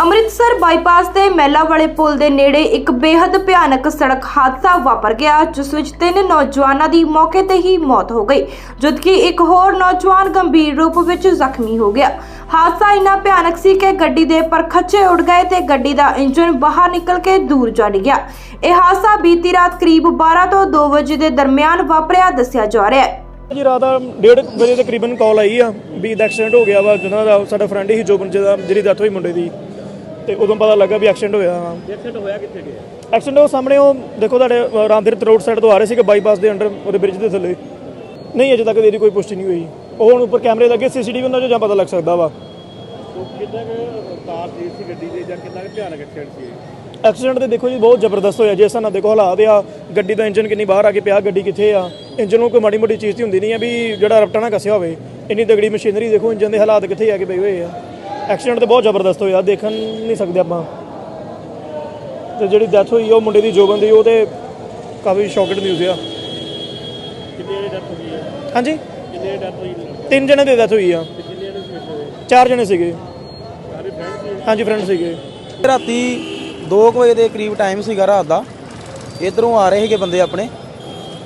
Amritsar bypass ਤੇ ਮਹਿਲਾ ਵਾਲੇ ਪੁਲ ਦੇ ਨੇੜੇ ਇੱਕ ਬੇहद ਭਿਆਨਕ ਸੜਕ ਹਾਦਸਾ ਵਾਪਰ ਗਿਆ, ਜਿਸ ਵਿੱਚ ਤਿੰਨ ਨੌਜਵਾਨਾਂ ਦੀ ਮੌਕੇ ਤੇ ਹੀ ਮੌਤ ਹੋ ਗਈ, ਜਦਕਿ ਇੱਕ ਹੋਰ ਨੌਜਵਾਨ ਗੰਭੀਰ ਰੂਪ ਵਿੱਚ ਜ਼ਖਮੀ ਹੋ ਗਿਆ। ਹਾਦਸਾ ਇੰਨਾ ਭਿਆਨਕ ਸੀ ਕਿ ਗੱਡੀ ਦੇ ਪਰਖੱਚੇ ਉੱਡ ਗਏ ਤੇ ਗੱਡੀ ਦਾ ਇੰਜਨ ਬਾਹਰ ਨਿਕਲ ਕੇ ਦੂਰ ਚਲ ਗਿਆ ਇਹ ਹਾਦਸਾ ਬੀਤੀ ਰਾਤ ਕਰੀਬ 12 ਤੋਂ 2 ਵਜੇ ਦੇ ਦਰਮਿਆਨ ਵਾਪਰਿਆ ਦੱਸਿਆ ਜਾ ਰਿਹਾ ਹੈ। ਜੀ, ਰਾਤ 1:30 ਵਜੇ ਤਕਰੀਬਨ ਕਾਲ ਆਈ ਆ ਵੀ ਐਕਸੀਡੈਂਟ ਹੋ ਗਿਆ ਵਾ, ਜਿਹਨਾਂ ਦਾ ਸਾਡਾ ਫਰੈਂਡ ਹੀ ਜੋਬਨ ਜਿਹਦਾ ਜਿਹਦੀ ਡੈਥ ਹੋਈ ਮੁੰਡੇ ਦੀ। ਤੇ ਉਦੋਂ ਪਤਾ ਲੱਗਾ ਵੀ ਐਕਸੀਡੈਂਟ ਹੋਇਆ ਵਾ ਐਕਸੀਡੈਂਟ ਹੋਇਆ ਕਿੱਥੇ ਗਿਆ? ਐਕਸੀਡੈਂਟ ਉਹ ਸਾਹਮਣੇ ਉਹ ਦੇਖੋ ਤੁਹਾਡੇ ਰਾਮਦਿਰਤ ਰੋਡ ਸਾਈਡ ਤੋਂ ਆ ਰਹੇ ਸੀਗੇ ਬਾਈਪਾਸ ਦੇ ਅੰਡਰ ਉਹਦੇ ਬ੍ਰਿਜ ਦੇ ਥੱਲੇ। ਨਹੀਂ ਅਜੇ ਤੱਕ ਇਹਦੀ ਕੋਈ ਪੁਸ਼ਟੀ ਨਹੀਂ ਹੋਈ। ਉਹ ਹੁਣ ਉੱਪਰ ਕੈਮਰੇ ਲੱਗੇ ਸੀਸੀਟੀਵੀ ਉਹਨਾਂ 'ਚੋਂ ਜਾਂ ਪਤਾ ਲੱਗ ਸਕਦਾ ਵਾ। ਕਿੰਨਾ ਕੁ ਰਫ਼ਤਾਰ ਤੇਜ਼ ਸੀ ਗੱਡੀ ਦੇ ਜਾਂ ਕਿੰਨਾ ਕੁ ਭਿਆਨਕ ਐਕਸੀਡੈਂਟ ਸੀ? ਐਕਸੀਡੈਂਟ ਤੇ ਦੇਖੋ ਜੀ ਬਹੁਤ ਜ਼ਬਰਦਸਤ ਹੋਇਆ। ਜੇ ਨਾਲ ਦੇਖੋ ਹਾਲਾਤ ਆ ਗੱਡੀ ਦਾ ਇੰਜਨ ਕਿੰਨੀ ਬਾਹਰ ਆ ਕੇ ਪਿਆ ਗੱਡੀ ਕਿੱਥੇ ਆ? ਇੰਜਨ ਨੂੰ ਕੋਈ ਮਾੜੀ ਮੋਟੀ ਚੀਜ਼ ਤੇ ਹੁੰਦੀ ਨਹੀਂ ਆ ਵੀ ਜਿਹੜਾ ਰਪਟਾ ਨਾ ਕੱਸਿਆ ਹੋਵੇ। ਇੰਨੀ ਤਗੜੀ ਮਸ਼ੀਨਰੀ ਦੇਖੋ ਇੰਜਨ ਦੇ ਹਾਲਾਤ ਕਿੱਥੇ ਆ ਕੇ ਪਏ ਹੋਏ ਆ। ਐਕਸੀਡੈਂਟ ਤੇ ਬਹੁਤ ਜ਼ਬਰਦਸਤ ਹੋਇਆ ਦੇਖਣ ਨਹੀਂ ਸਕਦੇ ਆਪਾਂ। ਤੇ ਜਿਹੜੀ ਡੈਥ ਹੋਈ ਆ ਉਹ ਮੁੰਡੇ ਦੀ ਜੋਬਨ ਦੀ ਉਹ ਤੇ ਕਾਫੀ ਸ਼ੌਕਡ ਨਿਊਜ਼ ਆ। ਕਿੰਨੇ ਦੀ ਡੈਥ ਹੋ ਗਈ ਹੈ? ਹਾਂਜੀ? ਕਿੰਨੇ ਦੀ ਡੈਥ ਹੋਈ? ਤਿੰਨ ਜਣੇ ਦੀ ਡੈਥ ਹੋਈ ਆ? ਚਾਰ ਜਣੇ ਸੀਗੇ। ਸਾਰੇ ਫਰੈਂਡ ਸੀ? ਹਾਂਜੀ ਫਰੈਂਡ ਸੀਗੇ। ਰਾਤੀ 2 ਵਜੇ ਦੇ ਕਰੀਬ ਟਾਈਮ ਸੀਗਾ ਰਾਤ ਦਾ। ਇਧਰੋਂ ਆ ਰਹੇ ਸੀਗੇ ਬੰਦੇ ਆਪਣੇ।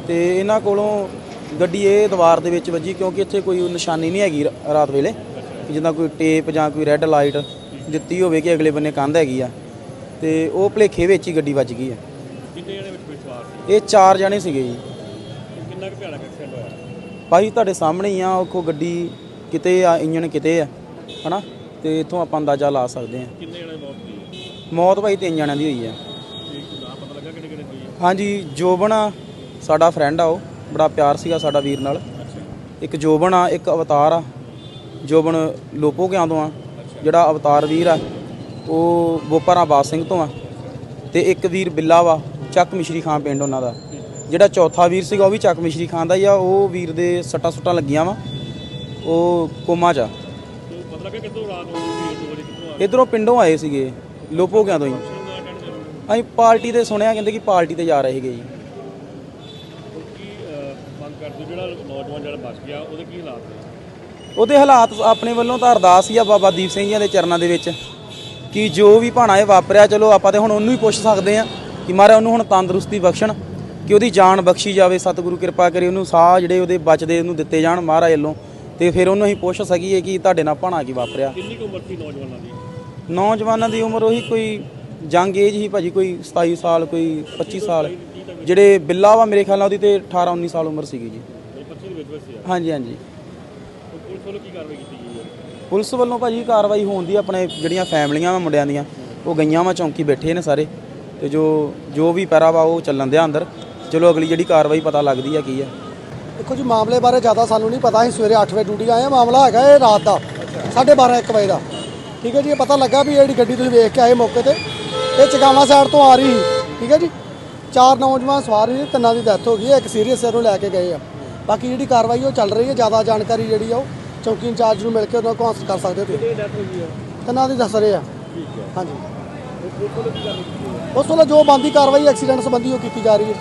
ਤੇ ਇਹਨਾਂ ਕੋਲੋਂ ਗੱਡੀ ਇਹ ਦੀਵਾਰ ਦੇ ਵਿੱਚ ਵੱਜੀ ਕਿਉਂਕਿ ਇੱਥੇ ਕੋਈ ਨਿਸ਼ਾਨੀ ਨਹੀਂ ਹੈਗੀ ਰਾਤ ਵੇਲੇ। ਕਿ ਜਿੱਦਾਂ ਕੋਈ ਟੇਪ ਜਾਂ ਕੋਈ ਰੈੱਡ ਲਾਈਟ ਦਿੱਤੀ ਹੋਵੇ ਕਿ ਅਗਲੇ ਬੰਨੇ ਕੰਧ ਹੈਗੀ ਆ ਤੇ ਉਹ ਭਲੇਖੇ ਵਿੱਚ ਹੀ ਗੱਡੀ ਵੱਜ ਗਈ ਆ। ਕਿੰਨੇ ਜਣੇ ਵਿੱਚ ਇਹ ਚਾਰ ਜਣੇ ਸੀਗੇ ਜੀ। ਕਿੰਨਾ ਕੁ ਭਿਆਨਕ ਐਕਸੀਡੈਂਟ ਹੋਇਆ? ਭਾਈ ਤੁਹਾਡੇ ਸਾਹਮਣੇ ਹੀ ਆ ਉਹ ਗੱਡੀ ਕਿਤੇ ਆ ਇੰਜਨ ਕਿਤੇ ਆ ਹਨਾ? ਤੇ ਇਥੋਂ ਆਪਾਂ ਅੰਦਾਜ਼ਾ ਲਾ ਸਕਦੇ ਆ। ਕਿੰਨੇ ਜਣੇ ਦੀ ਮੌਤ ਹੋਈ ਹੈ ਮੌਤ ਭਾਈ ਤਿੰਨ ਜਣਿਆਂ ਦੀ ਹੋਈ ਆ। ਤੇ ਨਾ ਪਤਾ ਲੱਗਾ ਕਿਹੜੇ ਕਿਹੜੇ ਹੋਈ ਹੈ ਹਾਂਜੀ ਜੋਬਨ ਆ ਸਾਡਾ ਫਰੈਂਡ ਆ ਉਹ ਬੜਾ ਪਿਆਰ ਸੀਗਾ ਸਾਡਾ ਵੀਰ ਨਾਲ। ਇੱਕ ਜੋਬਨ ਆ ਇੱਕ ਅਵਤਾਰ ਆ। ਜੋਬਨ ਲੋਪੋ ਕਿਆਂ ਤੋਂ ਆ? ਜਿਹੜਾ ਅਵਤਾਰ ਵੀਰ ਆ, ਉਹ ਬੋਪਰਾ ਬਾਦ ਸਿੰਘ ਤੋਂ ਆ ਤੇ ਇੱਕ ਵੀਰ ਬਿੱਲਾ ਵਾ, ਚੱਕ ਮਿਸ਼ਰੀ ਖਾਂ ਪਿੰਡ ਉਹਨਾਂ ਦਾ। ਜਿਹੜਾ ਚੌਥਾ ਵੀਰ ਸੀਗਾ ਉਹ ਵੀ ਚੱਕ ਮਿਸ਼ਰੀ ਖਾਂ ਦਾ ਹੀ ਆ, ਉਹ ਵੀਰ ਦੇ ਸੱਟਾਂ ਸੁੱਟਾਂ ਲੱਗੀਆਂ ਵਾ, ਉਹ ਕੋਮਾ ਚ ਆ। ਤੇ ਪਤਾ ਕਿੱਥੋਂ ਰਾਤ ਨੂੰ ਇਧਰੋਂ ਪਿੰਡੋਂ ਆਏ ਸੀਗੇ, ਲੋਪੋ ਕਿਆਂ ਤੋਂ ਹੀ? ਅਸੀਂ ਪਾਰਟੀ ਤੇ ਸੁਣਿਆ, ਕਹਿੰਦੇ ਕਿ ਪਾਰਟੀ ਤੇ ਜਾ ਰਹੇ ਸੀਗੇ ਜੀ। ਮੰਗ ਕਰਦੇ ਜਿਹੜਾ ਨੌਜਵਾਨ ਜਿਹੜਾ ਬਚ ਗਿਆ, ਉਹਦੇ ਕੀ ਹਾਲਾਤ ਨੇ? ਉਹਦੇ ਹਾਲਾਤ ਆਪਣੇ ਵੱਲੋਂ ਤਾਂ ਅਰਦਾਸ ਹੀ ਆ ਬਾਬਾ ਦੀਪ ਸਿੰਘ ਜੀ ਦੇ ਚਰਨਾਂ ਦੇ ਵਿੱਚ ਕਿ ਜੋ ਵੀ ਭਾਣਾ ਇਹ ਵਾਪਰਿਆ ਚਲੋ ਆਪਾਂ ਤੇ ਹੁਣ ਉਹਨੂੰ ਹੀ ਪੁੱਛ ਸਕਦੇ ਆ ਕਿ ਮਹਾਰਾਜ ਉਹਨੂੰ ਹੁਣ ਤੰਦਰੁਸਤੀ ਬਖਸ਼ਣ ਕਿ ਉਹਦੀ ਜਾਨ ਬਖਸ਼ੀ ਜਾਵੇ ਸਤਿਗੁਰੂ ਕਿਰਪਾ ਕਰੇ ਉਹਨੂੰ ਸਾਹ ਜਿਹੜੇ ਉਹਦੇ ਬਚਦੇ ਉਹਨੂੰ ਦਿੱਤੇ ਜਾਣ ਮਹਾਰਾਜ ਵੱਲੋਂ ਤੇ ਫਿਰ ਉਹਨੂੰ ਅਸੀਂ ਪੁੱਛ ਸਕੀਏ ਕਿ ਤੁਹਾਡੇ ਨਾਲ ਭਾਣਾ ਕੀ ਵਾਪਰਿਆ। ਕਿੰਨੀ ਕੁ ਉਮਰ ਸੀ ਨੌਜਵਾਨਾਂ ਦੀ? ਨੌਜਵਾਨਾਂ ਦੀ ਉਮਰ ਉਹੀ ਕੋਈ ਜੰਗ ਏਜ ਹੀ ਭਾਜੀ ਕੋਈ 27 ਸਾਲ ਕੋਈ 25 ਸਾਲ। ਜਿਹੜੇ ਬਿੱਲਾ ਵਾ ਮੇਰੇ ਖਿਆਲ ਨਾਲ ਉਹਦੀ ਤੇ 18 19 ਸਾਲ ਉਮਰ ਸੀਗੀ ਜੀ। ਹਾਂਜੀ ਹਾਂਜੀ। ਪੁਲਿਸ ਵੱਲੋਂ ਕੀ ਕਾਰਵਾਈ ਕੀਤੀ ਗਈ ਹੈ? ਪੁਲਿਸ ਵੱਲੋਂ ਭਾਜੀ ਕਾਰਵਾਈ ਹੋਣ ਦੀ ਆਪਣੇ ਜਿਹੜੀਆਂ ਫੈਮਲੀਆਂ ਵਾ ਮੁੰਡਿਆਂ ਦੀਆਂ ਉਹ ਗਈਆਂ ਵਾ ਚੌਂਕੀ ਬੈਠੇ ਨੇ ਸਾਰੇ। ਤੇ ਜੋ ਜੋ ਵੀ ਪੈਰਾ ਵਾ ਉਹ ਚੱਲਣ ਦਿਆ ਅੰਦਰ। ਚਲੋ ਅਗਲੀ ਜਿਹੜੀ ਕਾਰਵਾਈ ਪਤਾ ਲੱਗਦੀ ਆ ਕੀ ਆ। ਦੇਖੋ ਜੀ ਮਾਮਲੇ ਬਾਰੇ ਜ਼ਿਆਦਾ ਸਾਨੂੰ ਨਹੀਂ ਪਤਾ। ਅਸੀਂ ਸਵੇਰੇ 8 ਵਜੇ ਡਿਊਟੀ ਆਏ ਆ। ਮਾਮਲਾ ਹੈਗਾ ਇਹ ਰਾਤ ਦਾ 12:30 1 ਵਜੇ ਦਾ। ਠੀਕ ਹੈ ਜੀ ਇਹ ਪਤਾ ਲੱਗਾ ਵੀ ਇਹ ਜਿਹੜੀ ਗੱਡੀ ਤੁਸੀਂ ਵੇਖ ਕੇ ਆਏ ਮੌਕੇ ਤੇ। ਇਹ ਚਗਾਵਾ ਸਾਈਡ ਤੋਂ ਆ ਰਹੀ ਸੀ। ਠੀਕ ਹੈ ਜੀ ਚਾਰ ਨੌਜਵਾਨ ਸਵਾਰ ਸੀ ਤਿੰਨਾਂ ਦੀ ਡੈਥ ਹੋ ਗਈ ਹੈ। ਇੱਕ ਸੀਰੀਅਸ ਨੂੰ ਲੈ ਕੇ ਗਏ ਆ। ਬਾਕੀ ਜਿਹੜੀ ਕਾਰਵਾਈ ਉਹ ਚੱਲ ਰਹੀ ਹੈ ਜ਼ਿਆਦਾ ਜਾਣਕਾਰੀ ਜਿਹੜੀ ਆ ਉਹ ਚੌਕੀ ਇੰਚਾਰਜ ਨੂੰ ਮਿਲ ਕੇ ਉਹਨਾਂ ਕੋਲ ਹਾਸਲ ਕਰ ਸਕਦੇ ਹੋ ਤੁਸੀਂ। ਡੈਥ ਹੋਈ ਹੈ? ਤਿੰਨਾਂ ਦੀ ਦੱਸ ਰਹੇ ਆ। ਠੀਕ ਹੈ। ਹਾਂਜੀ। ਉਸ ਵੇਲੇ ਜੋ ਬੰਦੀ ਕਾਰਵਾਈ ਐਕਸੀਡੈਂਟ ਸੰਬੰਧੀ ਉਹ ਕੀਤੀ ਜਾ ਰਹੀ ਹੈ।